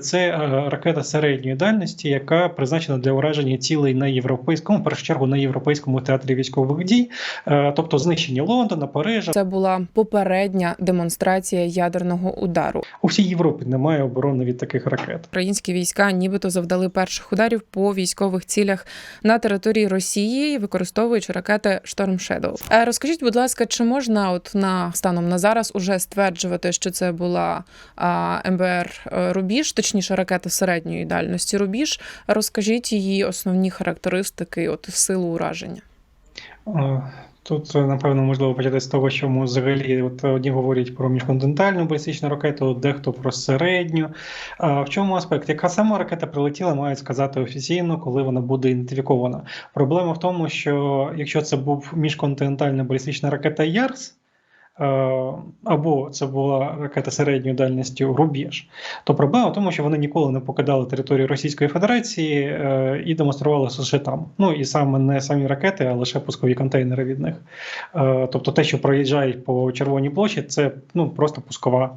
Це е, ракета середньої дальності, яка призначена для ураження цілей на європейському, в першу чергу на європейському театрі військових дій, е, тобто знищення Лондона, Парижа. Це була попередня демонстрація ядерного удару. У всій Європі немає оборони від таких ракет. Українські війська нібито завдали перших ударів по військових цілях на території Росії, використовуючи ракети Storm Shadow. Е, Розкажіть, будь ласка, чи можна от на станом на зараз уже стверджувати, що це була МБР е, Рубіж, точніше ракета середньої дальності Рубіж? Розкажіть її основні характеристики, от силу ураження. Тут, е, напевно, можливо почати з того, що ми взагалі от одні говорять про міжконтинентальну балістичну ракету, дехто про середню. А в чому аспект? Яка сама ракета прилетіла, мають сказати офіційно, коли вона буде ідентифікована. Проблема в тому, що якщо це був міжконтинентальна балістична ракета Ярс. Е, Або це була ракета середньої дальності Рубіж, то проблема в тому, що вони ніколи не покидали територію Російської Федерації е, і демонстрували лише там. Ну і саме не самі ракети, а лише пускові контейнери від них. Е, Тобто те, що проїжджають по Червоній площі, це ну просто пускова.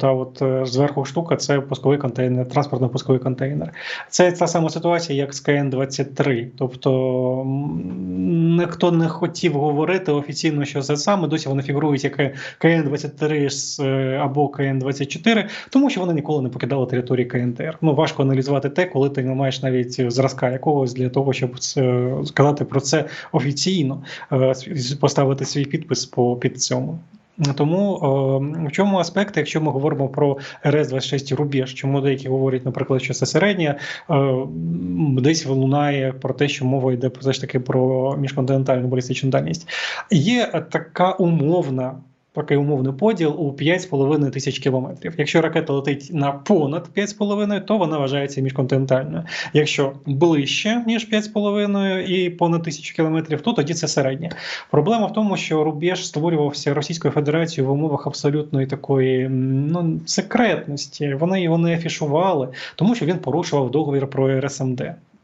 Та от зверху штука це пусковий контейнер, транспортно-пусковий контейнер. Це та сама ситуація, як з КН-23. Тобто ніхто не хотів говорити офіційно, що це саме. Досі вони фігурують як КН-23 е, або КН-24, тому що вони ніколи не покидали території КНДР. Ну важко аналізувати те, коли ти не маєш навіть зразка якогось для того, щоб сказати про це офіційно, е, поставити свій підпис по під цьому. Тому е, в чому аспект, якщо ми говоримо про РС-26 рубіж, чому деякі говорять, наприклад, що це середня, е, десь лунає про те, що мова йде все ж таки про міжконтинентальну балістичну дальність. Є така умовна. Такий умовний поділ у 5,5 тисяч кілометрів. Якщо ракета летить на понад 5,5, то вона вважається міжконтинентальною. Якщо ближче ніж 5,5 і понад тисячу кілометрів, то тоді це середня. Проблема в тому, що рубеж створювався Російською Федерацією в умовах абсолютної такої ну, секретності. Вони його не афішували, тому що він порушував договір про РСМД.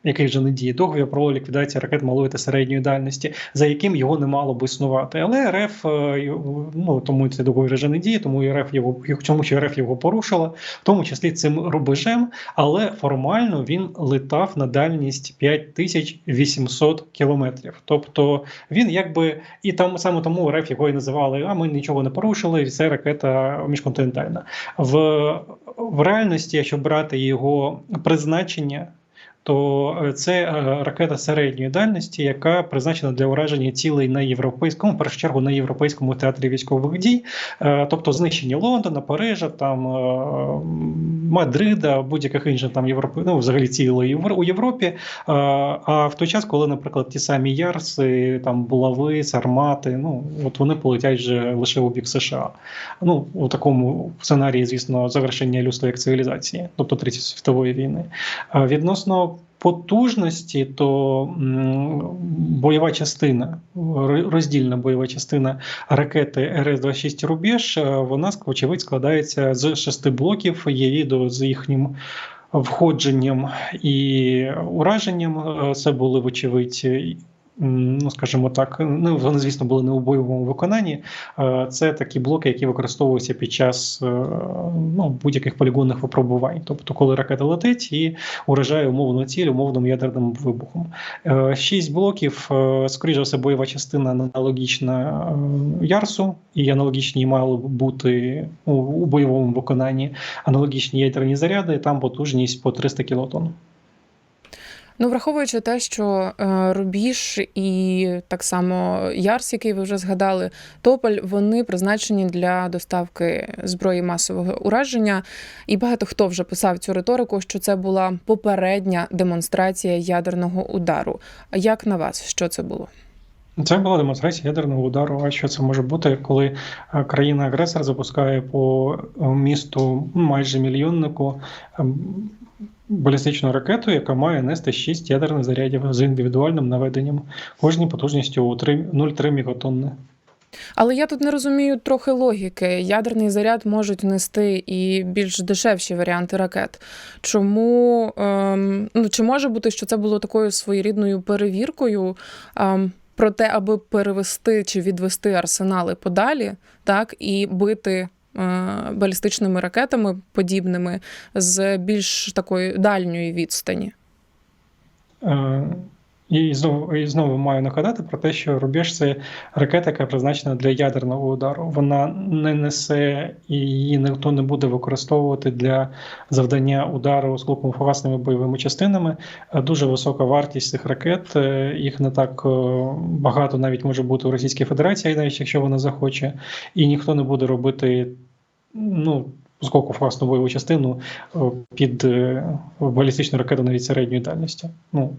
Який вже не діє договір про ліквідацію ракет малої та середньої дальності, за яким його не мало б існувати. Але РФ е, ну тому цей договір вже не діє, тому РФ його чому що РФ його порушила, в тому числі цим рубежем. Але формально він летав на дальність 5800 кілометрів. Тобто він якби і там саме тому РФ його і називали, а ми нічого не порушили, і це ракета міжконтинентальна. В, в реальності, якщо брати його призначення. То е, це е, ракета середньої дальності, яка призначена для ураження цілей на європейському, в першу чергу на європейському театрі військових дій, Е, тобто знищення Лондона, Парижа, там Мадрида, будь-яких інших там Європи, ну взагалі цілої у Європі. А в той час, коли, наприклад, ті самі Ярси, там булави, Сармати, ну от вони полетять вже лише у бік США. Ну у такому сценарії, звісно, завершення людства як цивілізації, тобто 30 світової війни. Відносно потужності, то бойова частина, роздільна бойова частина ракети РС-26 Рубеж, е, вона вочевидь складається з шести блоків. Є відео з їхнім. Входженням і ураженням Е, це були вочевидь, ну скажімо так, ну вони, звісно, були не у бойовому виконанні. Е, Це такі блоки, які використовуються під час е, ну, будь-яких полігонних випробувань. Тобто, коли ракета летить і уражає умовну ціль умовним ядерним вибухом. Е, Шість блоків, скоріше за все, бойова частина аналогічна Ярсу, і аналогічні мали бути у бойовому виконанні аналогічні ядерні заряди, там потужність по 300 кілотонн. Ну, враховуючи те, що е, Рубіж і так само Ярс, який ви вже згадали, Тополь, вони призначені для доставки зброї масового ураження. І багато хто вже писав цю риторику, що це була попередня демонстрація ядерного удару. Як на вас, що це було? Це була демонстрація ядерного удару. А що це може бути, коли е, країна-агресор запускає по е, місту майже мільйоннику ем, балістичну ракету, яка має нести 6 ядерних зарядів з індивідуальним наведенням, кожній потужністю у 3 0,3 мегатонни. Але я тут не розумію трохи логіки. Ядерний заряд можуть нести і більш дешевші варіанти ракет. Чому ем, ну чи може бути, що це було такою своєрідною перевіркою? Ем, про те, аби перевести чи відвести арсенали подалі, так і бити балістичними ракетами подібними з більш такої дальньої відстані? Е, І знову і знову маю нагадати про те, що рубеж це ракета, яка призначена для ядерного удару. Вона не несе і її ніхто не буде використовувати для завдання удару з осколково-фугасними бойовими частинами. Е, Дуже висока вартість цих ракет. е, Їх не так е, багато навіть може бути у Російській Федерації, навіть якщо вона захоче, і ніхто не буде робити. Ну, осколково-фугасну бойову частину е, під е, балістичну ракету навіть середньої дальності. Ну,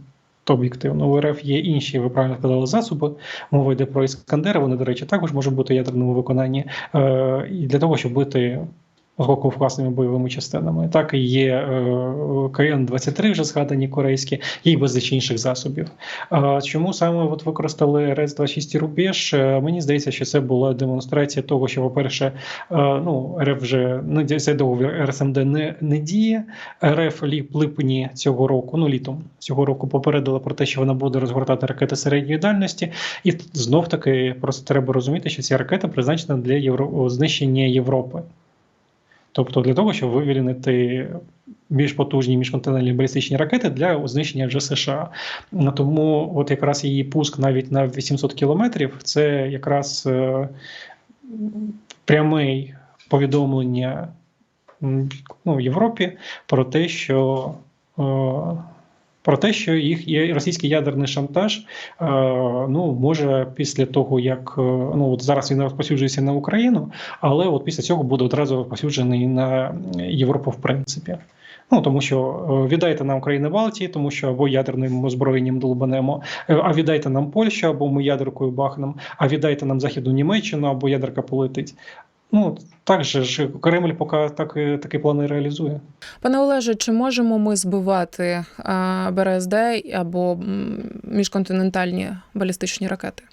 то об'єктивно. У РФ є інші, ви правильно сказали, засоби. Мова йде про іскандери. Вони, до речі, також можуть бути в ядерному виконанні. Е, і для того, щоб бити осколково-фугасними бойовими частинами. Так і є е, КН-23, вже згадані корейські, й безліч інших засобів. Чому саме от використали РС-26 рубеж? Е, мені здається, що це була демонстрація того, що, по-перше, е, ну, РФ вже ну, договір РСМД не, не діє. РФ ліп липні цього року, ну літом цього року попередила про те, що вона буде розгортати ракети середньої дальності, і знов таки просто треба розуміти, що ця ракета призначена для євро... знищення Європи. Тобто для того, щоб вивільнити більш потужні міжконтинентальні балістичні ракети для знищення вже США. Тому от якраз її пуск навіть на 800 кілометрів це якраз е, пряме повідомлення ну, в Європі про те, що е, про те, що їх є російський ядерний шантаж, е, ну може після того, як е, ну от зараз він розпосюджується на Україну, але от після цього буде одразу розпосюджений на Європу, в принципі. Ну тому що е, віддайте нам країни Балтії, тому що або ядерним озброєнном долбанемо, а віддайте нам Польщу, або ми ядеркою бахнемо, а віддайте нам Західну Німеччину, або ядерка полетить. Ну так же ж Кремль поки так, такі плани реалізує. Пане Олеже, чи можемо ми збивати а, БРСД або міжконтинентальні балістичні ракети?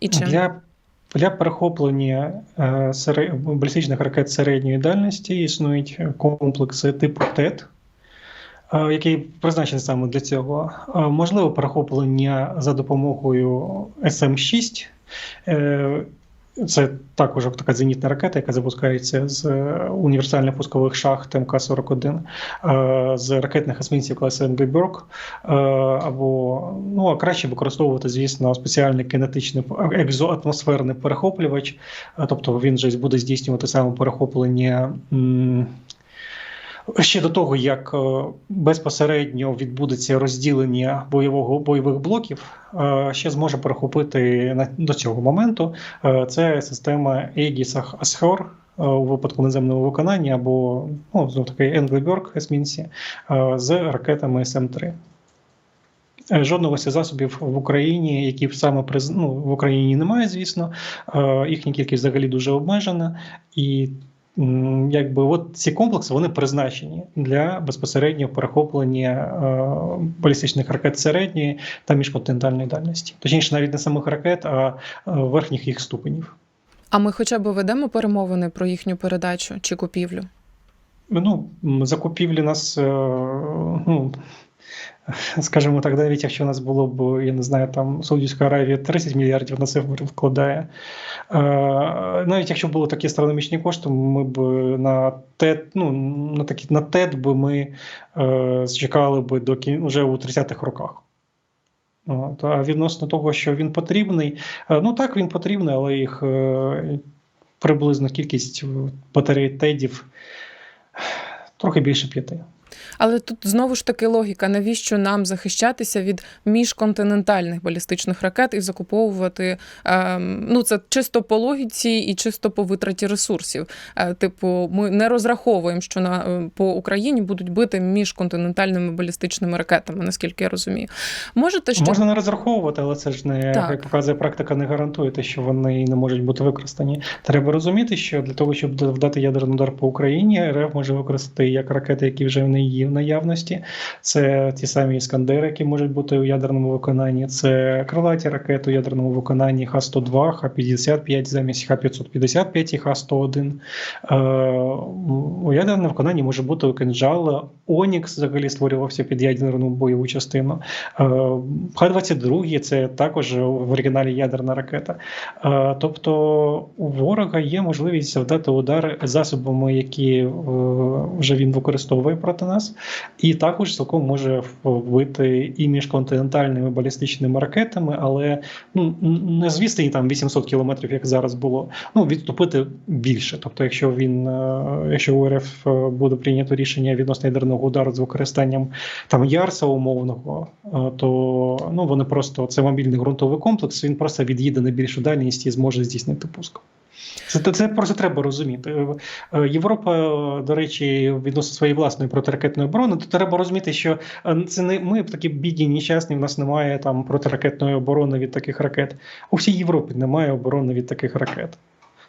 І чим? Для, для перехоплення е, балістичних ракет середньої дальності існують комплекси типу ТЕТ, е, який призначений саме для цього. Е, Можливо, перехоплення за допомогою СМ-6. Е, Це також така зенітна ракета, яка запускається з е, універсальних пускових шахт МК-41, е, з ракетних есмінців класу Енгельберг, е, або ну а краще використовувати, звісно, спеціальний кінетичний екзоатмосферний перехоплювач, тобто він же буде здійснювати саме перехоплення. Ще до того, як е, безпосередньо відбудеться розділення бойового бойових блоків, е, ще зможе перехопити до цього моменту. Е, Це система Aegis Ashore е, у випадку наземного виконання, або ну, знов таки Енглеберг есмінці з ракетами СМ-3. Е, Жодного засобів в Україні, які саме приз... ну, в Україні немає, звісно. Їхня кількість взагалі дуже обмежена. І якби от ці комплекси вони призначені для безпосереднього перехоплення е, балістичних ракет середньої та міжконтинентальної дальності. Точніше, навіть не самих ракет, а е, верхніх їх ступенів. А ми хоча б ведемо перемовини про їхню передачу чи купівлю? Ну, закупівлі нас, е, ну, скажімо так, навіть якщо у нас було б, я не знаю, там Саудівська Аравія 30 мільярдів на це вкладає. Е, Навіть якщо було такі астрономічні кошти, ми б на ТЕД, ну, на такі на ТЕД би ми е, чекали би до вже у 30-х роках. А відносно того, що він потрібний, е, ну так, він потрібний, але їх е, приблизно кількість батарей тедів трохи більше п'яти. Але тут знову ж таки логіка, навіщо нам захищатися від міжконтинентальних балістичних ракет і закуповувати ем, ну це чисто по логіці і чисто по витраті ресурсів. Е, типу, ми не розраховуємо, що на е, по Україні будуть бити міжконтинентальними балістичними ракетами, наскільки я розумію. Можете ще Можна не розраховувати, але це ж не Так. як показує практика, не гарантує те, що вони не можуть бути використані. Треба розуміти, що для того, щоб вдати ядерний удар по Україні, РФ може використати як ракети, які вже в неї її наявності. Це ті самі іскандери, які можуть бути у ядерному виконанні. Це крилаті ракети у ядерному виконанні Х-102, Х-55 замість Х-555 і Х-101. Е, у ядерному виконанні може бути кинжал. Онікс взагалі створювався під ядерну бойову частину. Е, Х-22 це також в оригіналі ядерна ракета. Е, тобто у ворога є можливість завдати удар засобами, які е, вже він використовує проти нас, і також цілком може вбити і міжконтинентальними балістичними ракетами, але ну не з відстані там 800 кілометрів, як зараз було. Ну відступити більше. Тобто, якщо він, якщо у РФ буде прийнято рішення відносно ядерного удару з використанням там Ярса умовного, то ну вони просто це мобільний ґрунтовий комплекс. Він просто від'їде на більшу дальність і зможе здійснити пуск. Це це просто треба розуміти. Європа, до речі, відносно своєї власної протиракетної оборони, то треба розуміти, що це не ми такі бідні, нещасні. В нас немає там протиракетної оборони від таких ракет. У всій Європі немає оборони від таких ракет.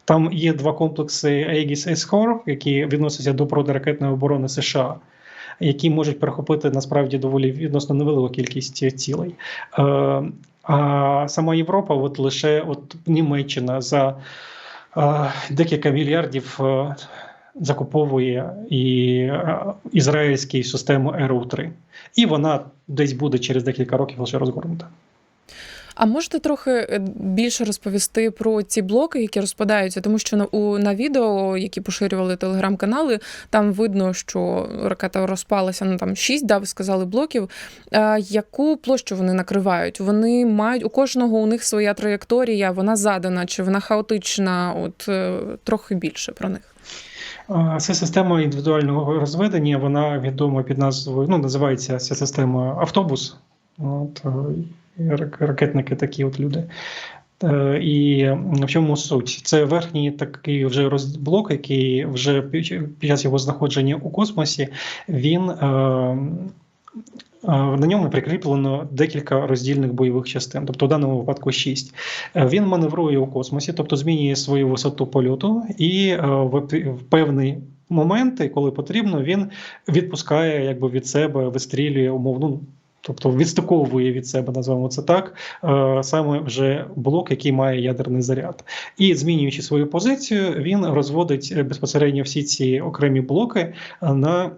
Там є два комплекси Aegis Escor, які відносяться до протиракетної оборони США які можуть перехопити насправді доволі відносно невелику кількість цілей. Е, а сама Європа, от лише от Німеччина за е, декілька мільярдів е, закуповує і ізраїльську систему РУ-3. І вона десь буде через декілька років лише розгорнута. А можете трохи е, більше розповісти про ці блоки, які розпадаються, тому що на у на відео, які поширювали телеграм-канали, там видно, що ракета розпалася на там 6, да, ви сказали блоків. А, Яку площу вони накривають? Вони мають у кожного у них своя траєкторія, вона задана, чи вона хаотична? От е, трохи більше про них. Це система індивідуального розведення. Вона відома під назвою, ну називається ця система автобус. От, ракетники такі от люди. Е, і в чому суть? Це верхній такий вже розблок, який вже під час його знаходження у космосі, він е, е, на ньому прикріплено декілька роздільних бойових частин, тобто в даному випадку шість. Він маневрує у космосі, тобто змінює свою висоту польоту, і в певний моменти, коли потрібно, він відпускає якби від себе, вистрілює умовну тобто відстиковує від себе, називаємо це так, е, саме вже блок, який має ядерний заряд, і змінюючи свою позицію, він розводить безпосередньо всі ці окремі блоки на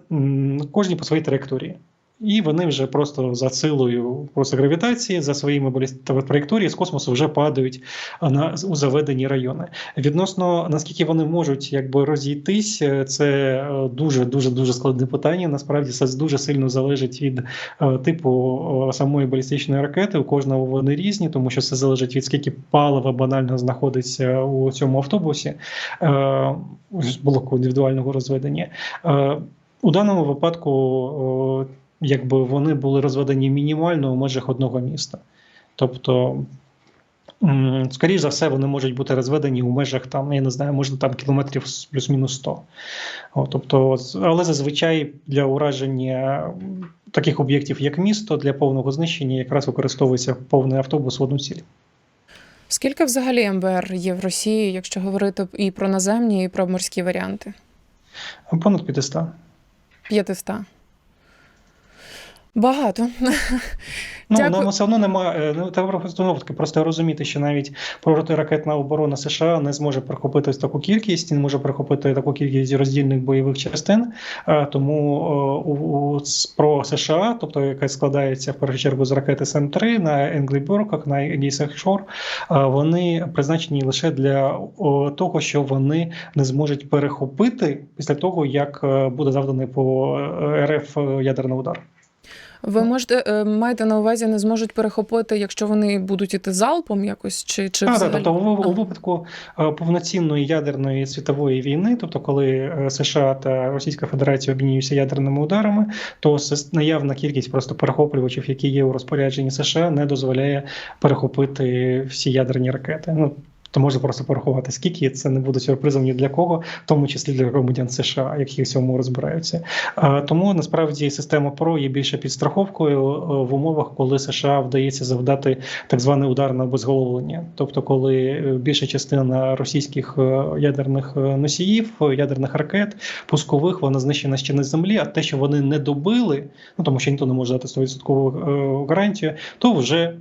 кожній по своїй траєкторії. І вони вже просто за силою просто гравітації, за своїми траєкторії з космосу вже падають на у заведені райони. Відносно наскільки вони можуть якби розійтись, це дуже дуже дуже складне питання. Насправді це дуже сильно залежить від е, типу самої балістичної ракети. У кожного вони різні, тому що це залежить від скільки палива банально знаходиться у цьому автобусі е, блоку індивідуального розведення. Е, у даному випадку якби вони були розведені мінімально в межах одного міста. Тобто, скоріш за все, вони можуть бути розведені у межах там, я не знаю, можна там кілометрів плюс-мінус 100. О, тобто, Але зазвичай для ураження таких об'єктів, як місто, для повного знищення якраз використовується повний автобус в одну ціль. Скільки взагалі МБР є в Росії, якщо говорити і про наземні, і про морські варіанти? Понад 500. 500. Багато. Ну, нам все одно немає. Ну, треба знову таки просто розуміти, що навіть протиракетна оборона США не зможе прихопити таку кількість, не може прихопити таку кількість роздільних бойових частин. Тому у, у про США, тобто яка складається в першу чергу з ракети СМ-3 на Енгліборках, на Егісах Шор, вони призначені лише для того, що вони не зможуть перехопити після того, як е, буде завданий по е, РФ ядерний удар. Ви можете е, маєте на увазі, не зможуть перехопити, якщо вони будуть іти залпом якось чи чи а, взагалі? тобто у, у випадку е, повноцінної ядерної світової війни, тобто коли е, США та Російська Федерація обмінюються ядерними ударами, то наявна кількість просто перехоплювачів, які є у розпорядженні США, не дозволяє перехопити всі ядерні ракети. Ну То можна просто порахувати, скільки це не буде сюрпризом ні для кого, в тому числі для громадян США, які в цьому розбираються. Тому насправді система ПРО є більше підстраховкою е, в умовах, коли США вдається завдати так званий удар на обезголовлення. Тобто, коли е, більша частина російських е, ядерних носіїв, ядерних ракет, пускових, вона знищена ще на землі, а те, що вони не добили, ну тому що ніхто не може дати 100% е, гарантію, то вже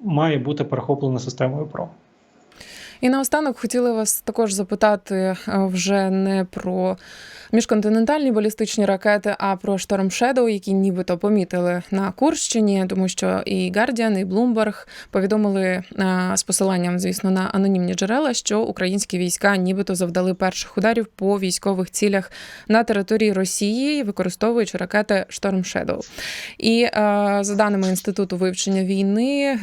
має бути перехоплено системою ПРО. І наостанок хотіли вас також запитати е, вже не про міжконтинентальні балістичні ракети, а про Шторм Shadow, які нібито помітили на Курщині, тому що і Guardian, і Bloomberg повідомили е, з посиланням, звісно, на анонімні джерела, що українські війська нібито завдали перших ударів по військових цілях на території Росії, використовуючи ракети Шторм Shadow. І е, за даними інституту вивчення війни,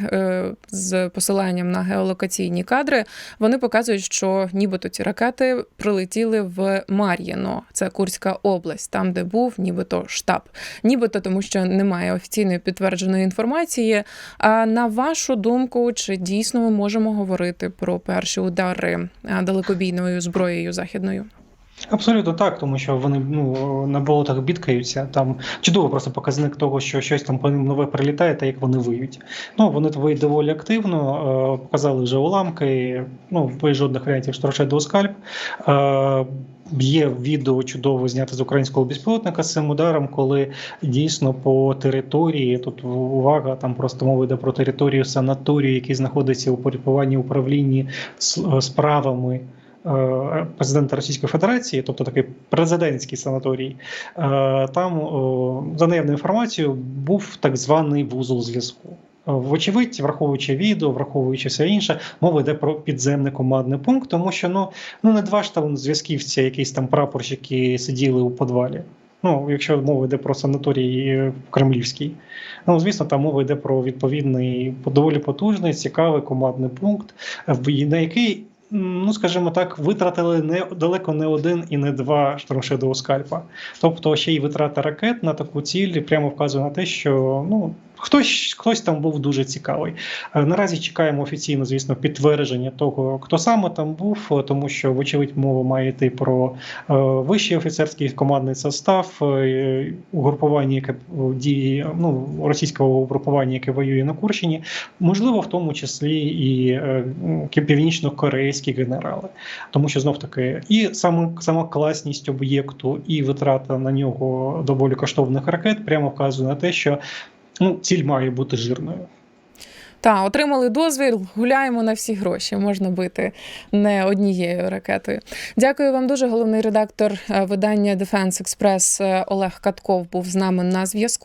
з посиланням на геолокаційні кадри, вони показують, що нібито ці ракети прилетіли в Мар'їно, це Курська область, там де був нібито штаб. Нібито тому, що немає офіційної підтвердженої інформації. А на вашу думку, чи дійсно ми можемо говорити про перші удари далекобійною зброєю західною? Абсолютно так, тому що вони ну на болотах бідкаються. Там чудово просто показник того, що щось там по ним нове прилітає, та як вони виють. Ну вони виють доволі активно. е, Показали вже уламки. Ну жодних варіантів штурше до скальп. Е, Є відео чудово знято з українського безпілотника з цим ударом, коли дійсно по території тут увага, там просто мова йде про територію санаторію, який знаходиться у порядкуванні управлінні справами е, президента Російської Федерації, тобто такий президентський санаторій, е, там за наявною інформацією був так званий вузол зв'язку. Е, Вочевидь, враховуючи відео, враховуючи все інше, мова йде про підземний командний пункт, тому що ну, ну не два ж там зв'язківці, якісь там прапорщики сиділи у подвалі. Ну, якщо мова йде про санаторій е, кремлівський, ну звісно, там мова йде про відповідний доволі потужний, цікавий командний пункт, на який, ну скажімо так, витратили не далеко не один і не два штормшедового скальпа. Тобто ще й витрата ракет на таку ціль прямо вказує на те, що ну. Хтось, хтось там був дуже цікавий. Е, Наразі чекаємо офіційно, звісно, підтвердження того, хто саме там був, е, тому що, вочевидь, мова має йти про е, вищий офіцерський командний состав, угрупування, яке діє, ну, російського угрупування, яке воює на Курщині, можливо, в тому числі і північно-корейські генерали. Тому що знов таки і саме сама класність об'єкту, і витрата на нього доволі коштовних ракет прямо вказує на те, що ну, ціль має бути жирною. Та отримали дозвіл, гуляємо на всі гроші. Можна бити не однією ракетою. Дякую вам дуже. Головний редактор е, видання Defense Express е, Олег Катков був з нами на зв'язку.